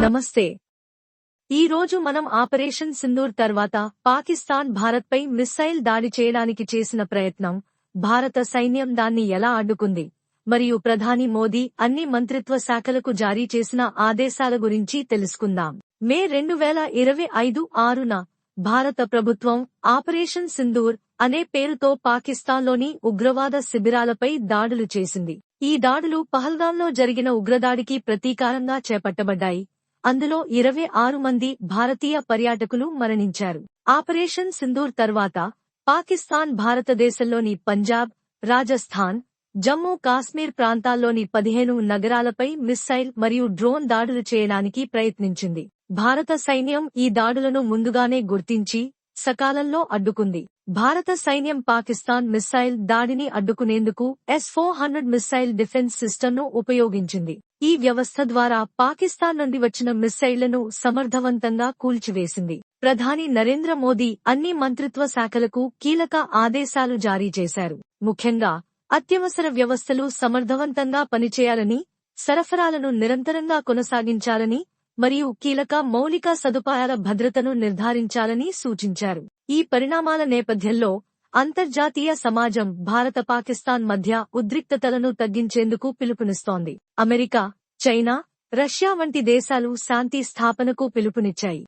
నమస్తే. ఈ రోజు మనం ఆపరేషన్ సింధూర్ తర్వాత పాకిస్తాన్ భారత్పై మిస్సైల్ దాడి చేయడానికి చేసిన ప్రయత్నం భారత సైన్యం దాన్ని ఎలా అడ్డుకుంది మరియు ప్రధాని మోదీ అన్ని మంత్రిత్వ శాఖలకు జారీ చేసిన ఆదేశాల గురించి తెలుసుకుందాం. మే రెండు వేల ఇరవై ఐదు ఆరున భారత ప్రభుత్వం ఆపరేషన్ సింధూర్ అనే పేరుతో పాకిస్తాన్లోని ఉగ్రవాద శిబిరాలపై దాడులు చేసింది. ఈ దాడులు పహల్గాంలో జరిగిన ఉగ్రదాడికి ప్రతీకారంగా చేపట్టబడ్డాయి. అందులో ఇరవై ఆరు మంది భారతీయ పర్యాటకులు మరణించారు. ఆపరేషన్ సింధూర్ తర్వాత పాకిస్తాన్ భారతదేశంలోని పంజాబ్ రాజస్థాన్ జమ్మూ కాశ్మీర్ ప్రాంతాల్లోని పదిహేను నగరాలపై మిస్సైల్ మరియు డ్రోన్ దాడులు చేయడానికి ప్రయత్నించింది. భారత సైన్యం ఈ దాడులను ముందుగానే గుర్తించి సకాలంలో అడ్డుకుంది. భారత సైన్యం పాకిస్తాన్ మిస్సైల్ దాడిని అడ్డుకునేందుకు S four hundred missile defence సిస్టమ్ను ఉపయోగించింది. ఈ వ్యవస్థ ద్వారా పాకిస్తాన్ నుండి వచ్చిన మిస్సైళ్ళను సమర్థవంతంగా కూల్చివేసింది. ప్రధాని నరేంద్ర మోదీ అన్ని మంత్రిత్వ శాఖలకు కీలక ఆదేశాలు జారీ చేశారు. ముఖ్యంగా అత్యవసర వ్యవస్థలు సమర్థవంతంగా పనిచేయాలని సరఫరాలను నిరంతరంగా కొనసాగించాలని మరియు కీలక మౌలిక సదుపాయాల భద్రతను నిర్ధారించాలని సూచించారు. ఈ పరిణామాల నేపథ్యంలో అంతర్జాతీయ సమాజం భారత పాకిస్తాన్ మధ్య ఉద్రిక్తతలను తగ్గించేందుకు పిలుపునిస్తోంది. అమెరికా చైనా రష్యా వంటి దేశాలు శాంతి స్థాపనకు పిలుపునిచ్చాయి.